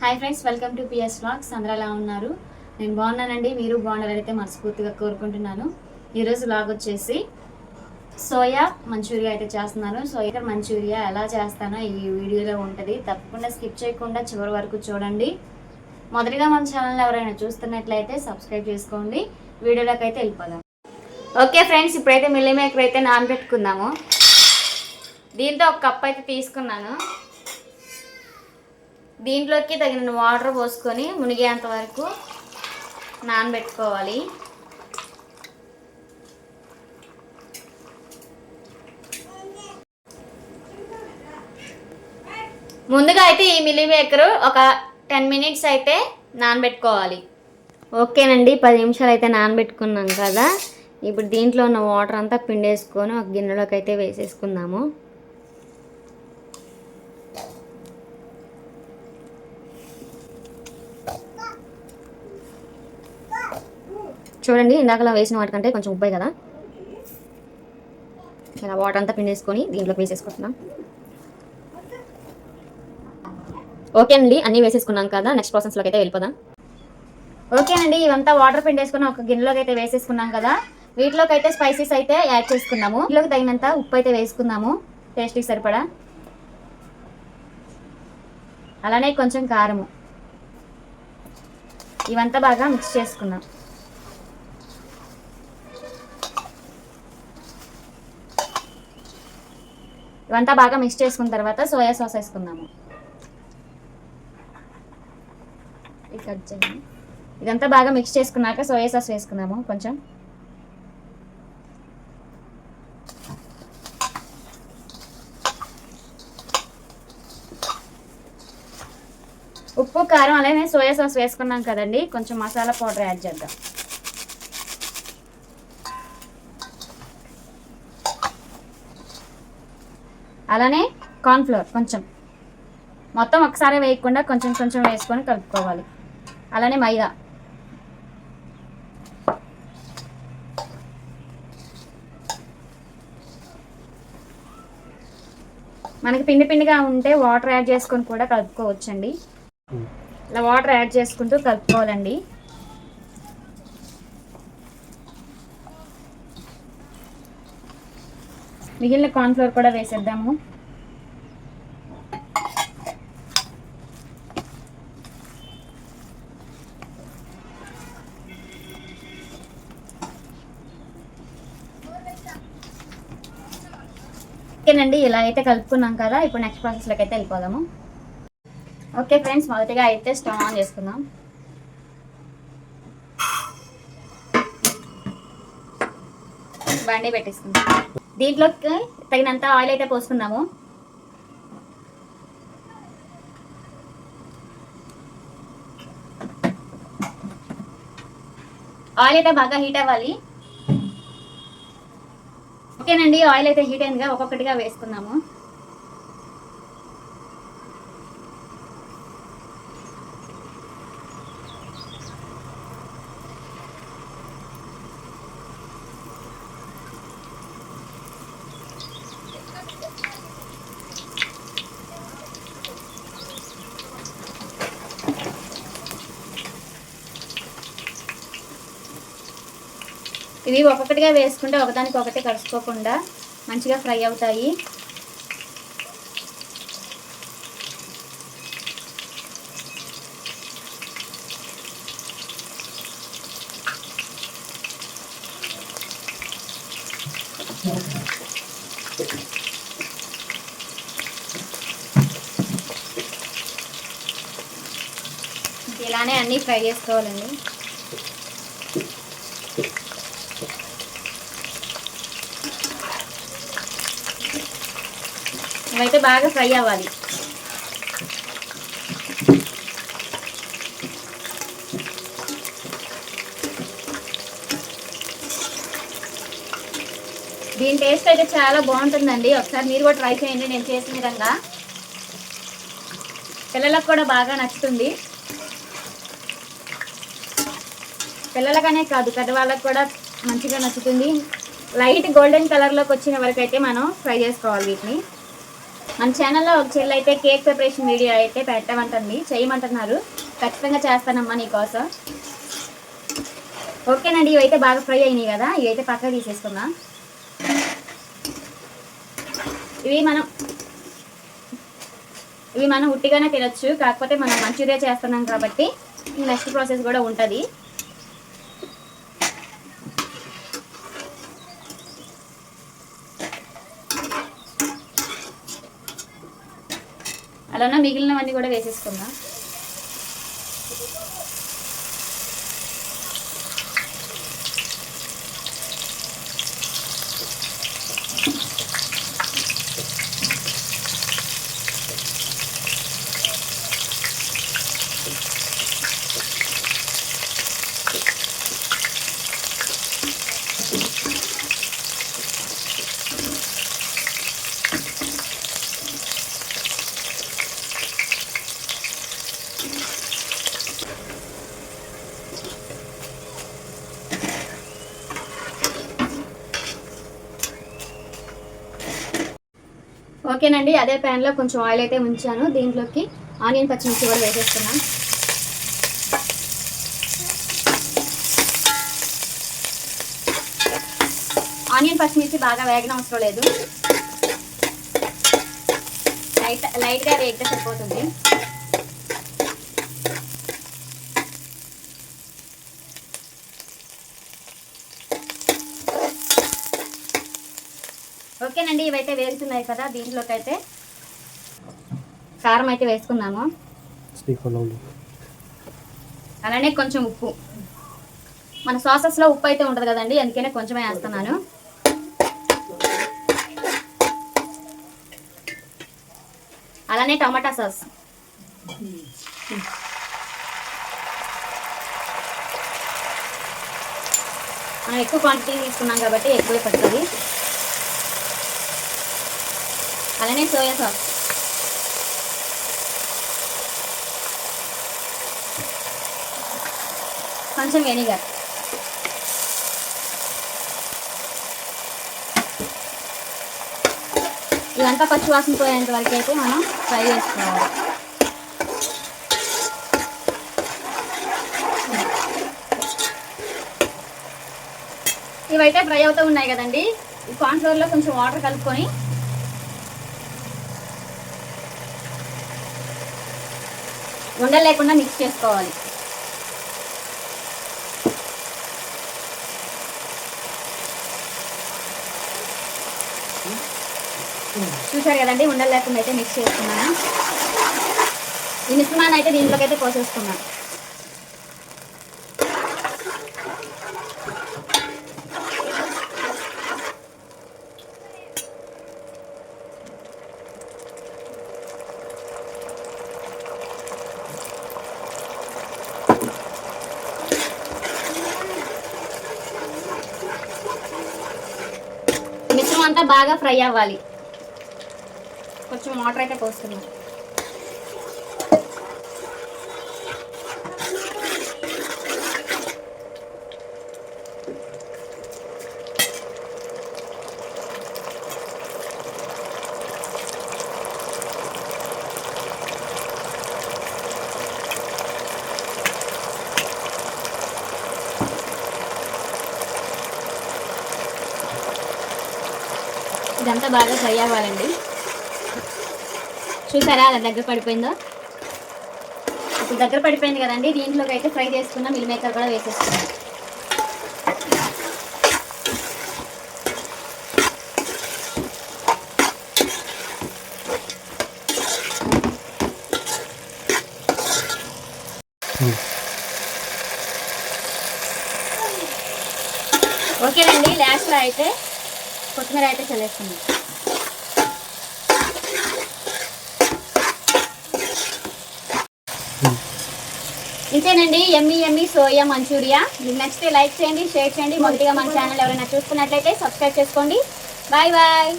Hi friends welcome to PS vlogs అందరూ ఎలా ఉన్నారు? నేను బాగున్నానండి. మీరు బాగున్నారైతే మనస్ఫూర్తిగా కోరుకుంటున్నాను. ఈరోజు వ్లాగ్ వచ్చేసి సోయా మంచూరియా అయితే చేస్తున్నాను. సోయా మంచూరియా ఎలా చేస్తానో ఈ వీడియోలో ఉంటుంది. తప్పకుండా స్కిప్ చేయకుండా చివరి వరకు చూడండి. మొదటిగా మన ఛానల్ ఎవరైనా చూస్తున్నట్లయితే సబ్స్క్రైబ్ చేసుకోండి. వీడియోలోకి అయితే వెళ్ళిపోదాం. ఓకే ఫ్రెండ్స్ ఇప్పుడైతే మిల్లీ మేకర్ అయితే నానబెట్టుకుందాము. దీంతో ఒక కప్ అయితే తీసుకున్నాను. దీంట్లోకి తగిన వాటర్ పోసుకొని మునిగేంత వరకు నానబెట్టుకోవాలి. ముందుగా అయితే ఈ మిల్లీ మేకర్ ఒక టెన్ మినిట్స్ అయితే నానబెట్టుకోవాలి. ఓకేనండి పది నిమిషాలు అయితే నానబెట్టుకున్నాం కదా. ఇప్పుడు దీంట్లో ఉన్న వాటర్ అంతా పిండేసుకొని ఒక గిన్నెలోకి అయితే వేసేసుకుందాము. చూడండి ఇందాకలా వేసిన వాటికంటే కొంచెం ఉబ్బాయి కదా. ఇలా వాటర్ అంతా పిండేసుకొని దీంట్లోకి వేసేసుకుంటున్నాం. ఓకే అండి అన్నీ వేసేసుకున్నాం కదా నెక్స్ట్ ప్రాసెస్లోకి అయితే వెళ్ళిపోదాం. ఓకే అండి ఇవంతా వాటర్ పిండేసుకుని ఒక గిన్నెలోకి అయితే వేసేసుకున్నాం కదా. వీటిలోకి అయితే స్పైసెస్ అయితే యాడ్ చేసుకున్నాము. వీటిలోకి తగినంత ఉప్పు అయితే వేసుకుందాము టేస్ట్కి సరిపడా. అలానే కొంచెం కారము. ఇవంతా బాగా మిక్స్ చేసుకున్నాం. ఇవంతా బాగా మిక్స్ చేసుకున్న తర్వాత సోయా సాస్ వేసుకుందాము. కట్ చేయండి. ఇదంతా బాగా మిక్స్ చేసుకున్నాక సోయా సాస్ వేసుకుందాము కొంచెం. ఉప్పు కారం అలానే సోయా సాస్ వేసుకున్నాం కదండి. కొంచెం మసాలా పౌడర్ యాడ్ చేద్దాం. అలానే కార్న్ఫ్లోర్ కొంచెం. మొత్తం ఒకసారి వేయకుండా కొంచెం కొంచెం వేసుకొని కలుపుకోవాలి. అలానే మైదా. మనకి పిండి పిండిగా ఉంటే వాటర్ యాడ్ చేసుకొని కూడా కలుపుకోవచ్చండి. ఇలా వాటర్ యాడ్ చేసుకుంటూ కలుపుకోవాలండి. మిగిలిన కార్న్ఫ్లోర్ కూడా వేసేద్దాము. ఓకేనండి ఇలా అయితే కలుపుకున్నాం కదా ఇప్పుడు నెక్స్ట్ ప్రాసెస్లోకి అయితే వెళ్ళిపోదాము. ఓకే ఫ్రెండ్స్ మొదటిగా అయితే స్టవ్ ఆన్ చేసుకుందాం. బండి పెట్టేసుకుందాం. దీంట్లోకి తగినంత ఆయిల్ అయితే పోసుకుందాము. ఆయిల్ అయితే బాగా హీట్ అవ్వాలి. ఓకేనండి ఆయిల్ అయితే హీట్ అయిందిగా ఒక్కొక్కటిగా వేసుకుందాము. ఇవి ఒక్కొక్కటిగా వేసుకుంటే ఒకదానికి ఒకటి కలుసుకోకుండా మంచిగా ఫ్రై అవుతాయి. ఇలానే అన్నీ ఫ్రై చేసుకోవాలండి. ఇవైతే బాగా ఫ్రై అవ్వాలి. దీని టేస్ట్ అయితే చాలా బాగుంటుందండి. ఒకసారి మీరు కూడా ట్రై చేయండి. నేను చేసిన విధంగా. పిల్లలకు కూడా బాగా నచ్చుతుంది. పిల్లలకనే కాదు పెద్దవాళ్ళకు కూడా మంచిగా నచ్చుతుంది. లైట్ గోల్డెన్ కలర్లోకి వచ్చిన వరకు అయితే మనం ఫ్రై చేసుకోవాలి వీటిని. మన ఛానల్లో ఒక చెల్లి అయితే కేక్ ప్రిపరేషన్ వీడియో అయితే పెట్టమంటుంది చేయమంటున్నారు. ఖచ్చితంగా చేస్తానమ్మా నీకోసం ఓకేనండి ఇవైతే బాగా ఫ్రై అయినాయి కదా ఇవైతే పక్కకు తీసేసుకుందాం. ఇవి మనం ఇవి మనం ఉట్టిగానే తినొచ్చు కాకపోతే మనం మంచూరియా చేస్తున్నాం కాబట్టి నెక్స్ట్ ప్రాసెస్ కూడా ఉంటుంది. అలానే మిగిలినవన్నీ కూడా వేసేసుకుందాం. ఓకేనండి అదే ప్యాన్లో కొంచెం ఆయిల్ అయితే ఉంచాను. దీంట్లోకి ఆనియన్ పచ్చిమిర్చి కూడా వేసేస్తున్నాను ఆనియన్ పచ్చిమిర్చి బాగా వేగన అవసరం లేదు. లైట్ లైట్గా వేగితే సరిపోతుంది. ఓకేనండి ఇవైతే వేగుతున్నాయి కదా దీంట్లోకి అయితే కారం అయితే వేసుకుందాము. loudly. అలానే కొంచెం ఉప్పు. మన సాసెస్లో ఉప్పు అయితే ఉంటుంది కదండి అందుకనే కొంచెమే వేస్తున్నాను. అలానే టమాటా సాస్. మనం ఎక్కువ క్వాంటిటీ తీసుకున్నాం కాబట్టి ఎక్కువే పడుతుంది. అలానే సోయా సాస్ కొంచెం వెనిగర్ ఇదంతా పచ్చి వాసన పోయేంత వరకు అయితే మనం ఫ్రై చేసుకోవాలి. ఇవైతే ఫ్రై అవుతూ ఉన్నాయి కదండి. ఈ కార్న్ఫ్లోర్లో కొంచెం వాటర్ కలుపుకొని ఉండలేకుండా మిక్స్ చేసుకోవాలి. చూసారు కదండి ఉండలేకుండా అయితే మిక్స్ చేసుకున్నాను. ఈ మిశ్రమాన్ని అయితే దీంట్లోకి అయితే పోసేసుకున్నాను మిశ్రమం అంతా బాగా ఫ్రై అవ్వాలి. కొంచెం వాటర్ అయితే పోస్తున్నాం. ఇదంతా బాగా ఫ్రై అవ్వాలండి చూసారా అలా దగ్గర పడిపోయిందో? ఇప్పుడు దగ్గర పడిపోయింది కదండి. దీంట్లోకి అయితే ఫ్రై చేసుకున్న మిల్ మేకర్ కూడా వేసేసుకున్నాం ఓకేనండి లాస్ట్లో అయితే కొత్తిమీర అయితే చల్లేస్తున్నాం ఇంతేనండి ఎమ్మి ఎమ్మి సోయా మంచూరియా. మీకు నచ్చితే లైక్ చేయండి షేర్ చేయండి. మొదటిగా మన ఛానల్ ఎవరైనా చూసుకున్నట్లయితే సబ్స్క్రైబ్ చేసుకోండి. Bye bye.